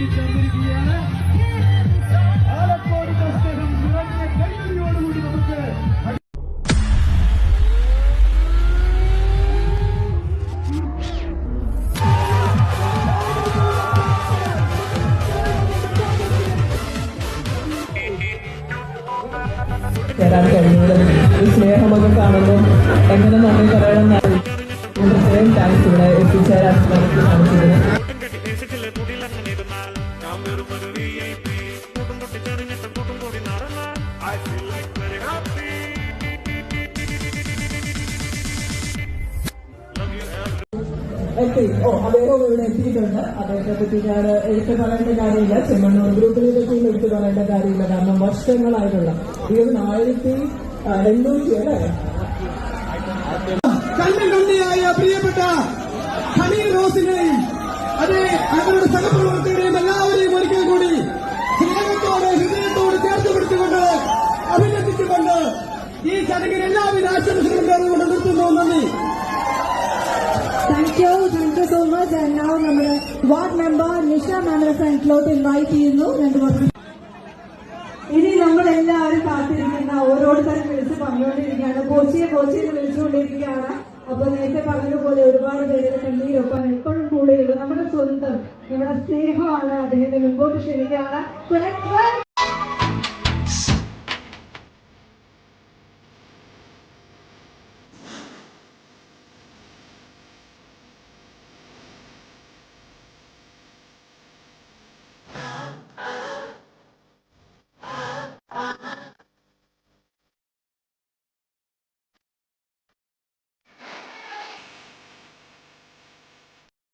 എത്തിച്ചേർന്നിരിക്കുകയാണ് Alakode bus station നിറഞ്ഞ കൈയടിയോടുകൂടി നമുക്ക് തരാൻ കഴിയുന്നത് ഈ സ്നേഹമൊക്കെ കാണുമ്പോൾ എങ്ങനെ നന്ദി പറയണം എന്നാണ് പ്രത്യേകം താങ്ക്സ് ഇവിടെ എത്തിച്ചേരാൻ നമുക്ക് സാധിച്ചതിന് എത്തി ഓ അദ്ദേഹം ഇവിടെ എത്തിയിട്ടുണ്ട്. അദ്ദേഹത്തെ പറ്റി ഞാൻ എടുത്തു പറയേണ്ട കാര്യമില്ല. ചെമ്മണ്ണൂർ ഗ്രൂപ്പിനെ പറ്റിയും എടുത്തു പറയേണ്ട കാര്യമില്ല. കാരണം വർഷങ്ങളായിട്ടുള്ള ഇവൻ ആയിരത്തി എണ്ണൂറ്റി അല്ലേ? കണ്ണുകണ്ണിയായ പ്രിയപ്പെട്ട ഹണി റോസിനെയും അതെ അവരുടെ സഹപ്രവർത്തകരെയും എല്ലാവരെയും ഒരിക്കൽ കൂടി സ്നേഹത്തോടെ ഹൃദയത്തോട് ചേർത്ത് പിടിച്ചുകൊണ്ട് അഭിനന്ദിച്ചുകൊണ്ട് ഈ ചടങ്ങിന് എല്ലാവിധ ആശംസകളും നേർന്നുകൊണ്ട് നിർത്തുന്നു. നന്ദി. Thank you thank you so much and now നമ്മുടെ വാർഡ് മെമ്പർ നിഷ മാമിനെ ഫ്രണ്ടിലോട്ട് ഇൻവൈറ്റ് ചെയ്യുന്നു. രണ്ട് വർഷം ഇനി നമ്മൾ എല്ലാവരും കാത്തിരിക്കുന്ന ഓരോരുത്തരും വിളിച്ച് പറഞ്ഞുകൊണ്ടിരിക്കുകയാണ്. കോച്ചിയെ കോച്ചിയെ വിളിച്ചുകൊണ്ടിരിക്കുകയാണ്. അപ്പൊ നേരത്തെ പറഞ്ഞതുപോലെ ഒരുപാട് പേരുടെ കണ്ണീരൊപ്പം എപ്പോഴും കൂടെയുള്ളൂ. നമ്മുടെ സ്വന്തം നമ്മുടെ സ്നേഹമാണ് അദ്ദേഹത്തെ മുമ്പോട്ട് ക്ഷണിക്കുകയാണ്